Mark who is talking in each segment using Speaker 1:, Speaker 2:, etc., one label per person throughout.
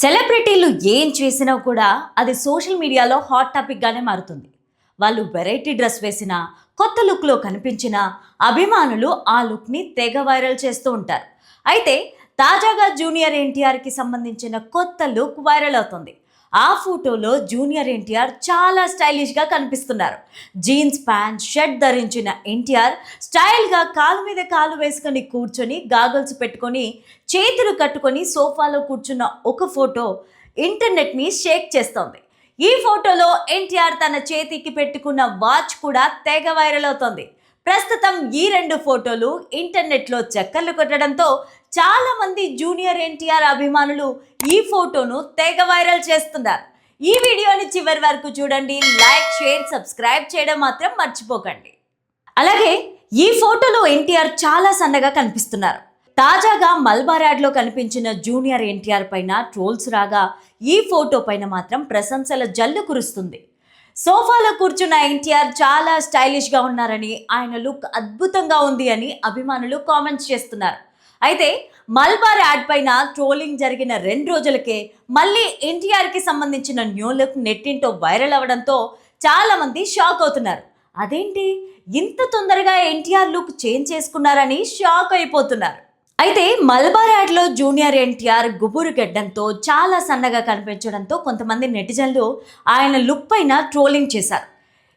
Speaker 1: సెలబ్రిటీలు ఏం చేసినా కూడా అది సోషల్ మీడియాలో హాట్ టాపిక్గానే మారుతుంది. వాళ్ళు వెరైటీ డ్రెస్ వేసినా కొత్త లుక్లో కనిపించినా అభిమానులు ఆ లుక్ని తెగ వైరల్ చేస్తూ ఉంటారు. అయితే తాజాగా జూనియర్ ఎన్టీఆర్కి సంబంధించిన కొత్త లుక్ వైరల్ అవుతుంది. ఆ ఫోటోలో జూనియర్ ఎన్టీఆర్ చాలా స్టైలిష్గా కనిపిస్తున్నారు. జీన్స్ ప్యాంట్ షర్ట్ ధరించిన ఎన్టీఆర్ స్టైల్గా కాలు మీద కాలు వేసుకొని కూర్చొని గాగల్స్ పెట్టుకొని చేతులు కట్టుకొని సోఫాలో కూర్చున్న ఒక ఫోటో ఇంటర్నెట్ని షేక్ చేస్తోంది. ఈ ఫోటోలో ఎన్టీఆర్ తన చేతికి పెట్టుకున్న వాచ్ కూడా తెగ వైరల్ అవుతోంది. ప్రస్తుతం ఈ రెండు ఫోటోలు ఇంటర్నెట్లో చక్కర్లు కొట్టడంతో చాలా మంది జూనియర్ ఎన్టీఆర్ అభిమానులు ఈ ఫోటోను తెగ వైరల్ చేస్తున్నారు. ఈ వీడియోని చివరి వరకు చూడండి లైక్ షేర్ సబ్స్క్రైబ్ చేయడం మాత్రం మర్చిపోకండి. అలాగే ఈ ఫోటోలో ఎన్టీఆర్ చాలా సన్నగా కనిపిస్తున్నారు. తాజాగా మల్బారాడ్లో కనిపించిన జూనియర్ ఎన్టీఆర్ పైన ట్రోల్స్ రాగా ఈ ఫోటో పైన మాత్రం ప్రశంసల జల్లు కురుస్తుంది. సోఫాలో కూర్చున్న ఎన్టీఆర్ చాలా స్టైలిష్గా ఉన్నారని ఆయన లుక్ అద్భుతంగా ఉంది అని అభిమానులు కామెంట్స్ చేస్తున్నారు. అయితే మల్బార్ యాడ్ పైన ట్రోలింగ్ జరిగిన రెండు రోజులకే మళ్ళీ ఎన్టీఆర్కి సంబంధించిన న్యూ లుక్ నెట్టింటో వైరల్ అవడంతో చాలామంది షాక్ అవుతున్నారు. అదేంటి? ఇంత తొందరగా ఎన్టీఆర్ లుక్ చేంజ్ చేసుకున్నారని షాక్ అయిపోతున్నారు. అయితే మల్బార్ యాడ్లో జూనియర్ ఎన్టీఆర్ గుబురు గెడ్డంతో చాలా సన్నగా కనిపించడంతో కొంతమంది నెటిజన్లు ఆయన లుక్ పైన ట్రోలింగ్ చేశారు.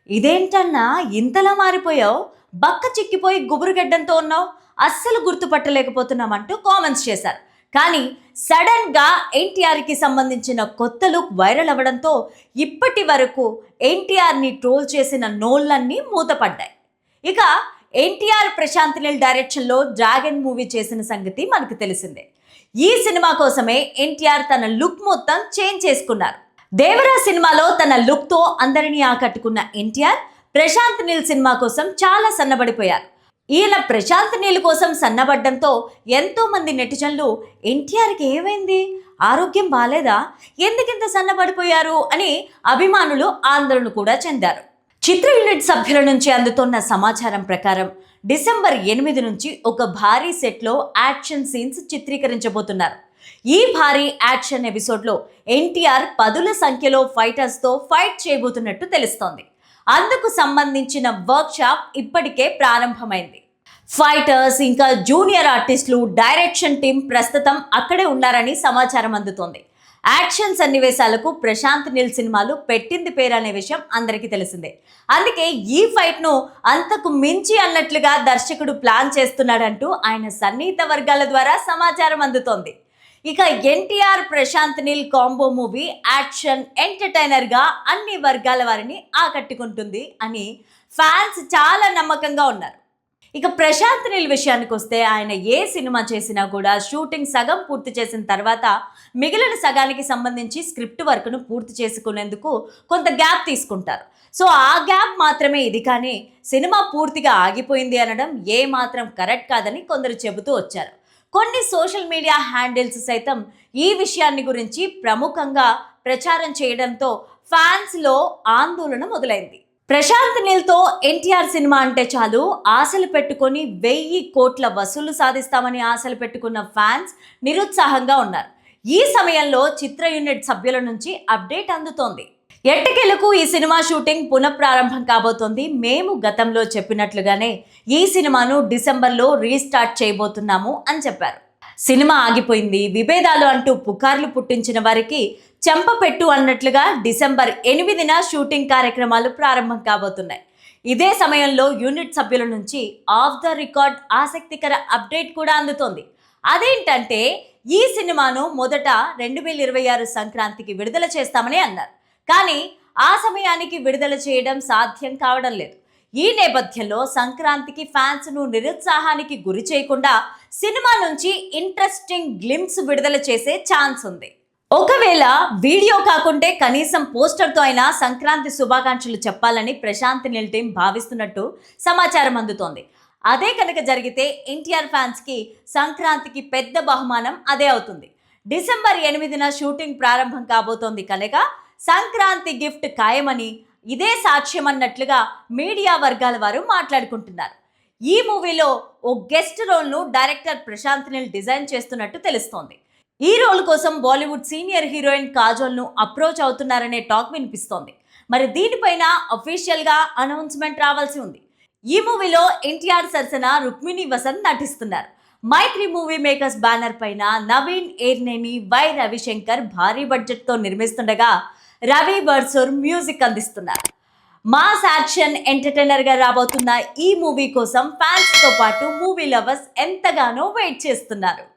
Speaker 1: ఇదేంటన్నా ఇంతలా మారిపోయావు? బక్క చిక్కిపోయి గుబురు గెడ్డంతో ఉన్నావు? అస్సలు గుర్తుపట్టలేకపోతున్నామంటూ కామెంట్స్ చేశారు. కానీ సడన్గా ఎన్టీఆర్కి సంబంధించిన కొత్త లుక్ వైరల్ అవ్వడంతో ఇప్పటి వరకు ఎన్టీఆర్ని ట్రోల్ చేసిన నోళ్ళన్నీ మూతపడ్డాయి. ఇక ఎన్టీఆర్ ప్రశాంత్ నీల్ డైరెక్షన్లో డ్రాగన్ మూవీ చేసిన సంగతి మనకు తెలిసిందే. ఈ సినిమా కోసమే ఎన్టీఆర్ తన లుక్ మొత్తం చేంజ్ చేసుకున్నారు. దేవరా సినిమాలో తన లుక్తో అందరినీ ఆకట్టుకున్న ఎన్టీఆర్ ప్రశాంత్ నీల్ సినిమా కోసం చాలా సన్నబడిపోయారు. ఈయన ప్రశాంత్ నీల్ కోసం సన్నబడ్డంతో ఎంతో మంది నెటిజన్లు ఎన్టీఆర్కి ఏమైంది? ఆరోగ్యం బాలేదా? ఎందుకింత సన్నబడిపోయారు? అని అభిమానులు ఆందోళన కూడా చెందారు. చిత్ర యూనిట్ సభ్యుల నుంచి అందుతున్న సమాచారం ప్రకారం డిసెంబర్ ఎనిమిది నుంచి ఒక భారీ సెట్లో యాక్షన్ సీన్స్ చిత్రీకరించబోతున్నారు. ఈ భారీ యాక్షన్ ఎపిసోడ్లో ఎన్టీఆర్ పదుల సంఖ్యలో ఫైటర్స్తో ఫైట్ చేయబోతున్నట్టు తెలుస్తోంది. అందుకు సంబంధించిన వర్క్షాప్ ఇప్పటికే ప్రారంభమైంది. ఫైటర్స్ ఇంకా జూనియర్ ఆర్టిస్టులు డైరెక్షన్ టీం ప్రస్తుతం అక్కడే ఉన్నారని సమాచారం అందుతోంది. యాక్షన్ సన్నివేశాలకు ప్రశాంత్ నీల్ సినిమాలు పెట్టింది పేరు అనే విషయం అందరికీ తెలిసిందే. అందుకే ఈ ఫైట్ను అంతకు మించి అన్నట్లుగా దర్శకుడు ప్లాన్ చేస్తున్నాడంటూ ఆయన సన్నిహిత వర్గాల ద్వారా సమాచారం అందుతోంది. ఇక NTR Prashanth Neel combo movie action ఎంటర్టైనర్గా అన్ని వర్గాల వారిని ఆకట్టుకుంటుంది అని ఫ్యాన్స్ చాలా నమ్మకంగా ఉన్నారు. ఇక ప్రశాంత్ నీల్ విషయానికి వస్తే ఆయన ఏ సినిమా చేసినా కూడా షూటింగ్ సగం పూర్తి చేసిన తర్వాత మిగిలిన సగానికి సంబంధించి స్క్రిప్ట్ వర్క్ను పూర్తి చేసుకునేందుకు కొంత గ్యాప్ తీసుకుంటారు. సో ఆ గ్యాప్ మాత్రమే ఇది కానీ సినిమా పూర్తిగా ఆగిపోయింది అనడం ఏ మాత్రం కరెక్ట్ కాదని కొందరు చెబుతూ వచ్చారు. కొన్ని సోషల్ మీడియా హ్యాండిల్స్ సైతం ఈ విషయాన్ని గురించి ప్రముఖంగా ప్రచారం చేయడంతో ఫ్యాన్స్లో ఆందోళన మొదలైంది. ప్రశాంత్ నీల్తో ఎన్టీఆర్ సినిమా అంటే చాలు. ఆశలు పెట్టుకొని వెయ్యి కోట్ల వసూలు సాధిస్తామని ఆశలు పెట్టుకున్న ఫ్యాన్స్ నిరుత్సాహంగా ఉన్నారు. ఈ సమయంలో చిత్ర యూనిట్ సభ్యుల నుంచి అప్డేట్ అందుతోంది. ఎట్టకేలకు ఈ సినిమా షూటింగ్ పునఃప్రారంభం కాబోతోంది. మేము గతంలో చెప్పినట్లుగానే ఈ సినిమాను డిసెంబర్లో రీస్టార్ట్ చేయబోతున్నాము అని చెప్పారు. సినిమా ఆగిపోయింది. విభేదాలు అంటూ పుకార్లు పుట్టించిన వారికి చెంపపెట్టు అన్నట్లుగా డిసెంబర్ ఎనిమిదిన షూటింగ్ కార్యక్రమాలు ప్రారంభం కాబోతున్నాయి. ఇదే సమయంలో యూనిట్ సభ్యుల నుంచి ఆఫ్ ద రికార్డ్ ఆసక్తికర అప్డేట్ కూడా అందుతోంది. అదేంటంటే ఈ సినిమాను మొదట రెండు వేల ఇరవై ఆరు సంక్రాంతికి విడుదల చేస్తామని అన్నారు. కానీ ఆ సమయానికి విడుదల చేయడం సాధ్యం కావడం లేదు. ఈ నేపథ్యంలో సంక్రాంతికి ఫ్యాన్స్ను నిరుత్సాహానికి గురి చేయకుండా సినిమా నుంచి ఇంట్రెస్టింగ్ గ్లిమ్స్ విడుదల చేసే ఛాన్స్ ఉంది. ఒకవేళ వీడియో కాకుంటే కనీసం పోస్టర్తో అయినా సంక్రాంతి శుభాకాంక్షలు చెప్పాలని ప్రశాంత్ నిల్ టీం భావిస్తున్నట్టు సమాచారం అందుతోంది. అదే కనుక జరిగితే ఎన్టీఆర్ ఫ్యాన్స్కి సంక్రాంతికి పెద్ద బహుమానం అదే అవుతుంది. డిసెంబర్ ఎనిమిదిన షూటింగ్ ప్రారంభం కాబోతోంది కనుక సంక్రాంతి గిఫ్ట్ ఖాయమని ఇదే సాక్ష్యం అన్నట్లుగా మీడియా వర్గాల వారు మాట్లాడుకుంటున్నారు. ఈ మూవీలో ఓ గెస్ట్ రోల్ను డైరెక్టర్ ప్రశాంత్ నీల్ డిజైన్ చేస్తున్నట్టు తెలుస్తోంది. ఈ రోల్ కోసం బాలీవుడ్ సీనియర్ హీరోయిన్ కాజోల్ను అప్రోచ్ అవుతున్నారనే టాక్ వినిపిస్తోంది. మరి దీనిపైన అఫీషియల్గా అనౌన్స్మెంట్ రావాల్సి ఉంది. ఈ మూవీలో ఎన్టీఆర్ సరసన రుక్మిణి వసంత్ నటిస్తున్నారు. మైత్రి మూవీ మేకర్స్ బ్యానర్ పైన నవీన్ ఏర్నేని వై రవిశంకర్ భారీ బడ్జెట్తో నిర్మిస్తుండగా రవి బర్సూర్ మ్యూజిక్ అందిస్తున్నారు. మాస్ యాక్షన్ ఎంటర్టైనర్గా రాబోతున్న ఈ మూవీ కోసం ఫ్యాన్స్తో పాటు మూవీ లవర్స్ ఎంతగానో వెయిట్ చేస్తున్నారు.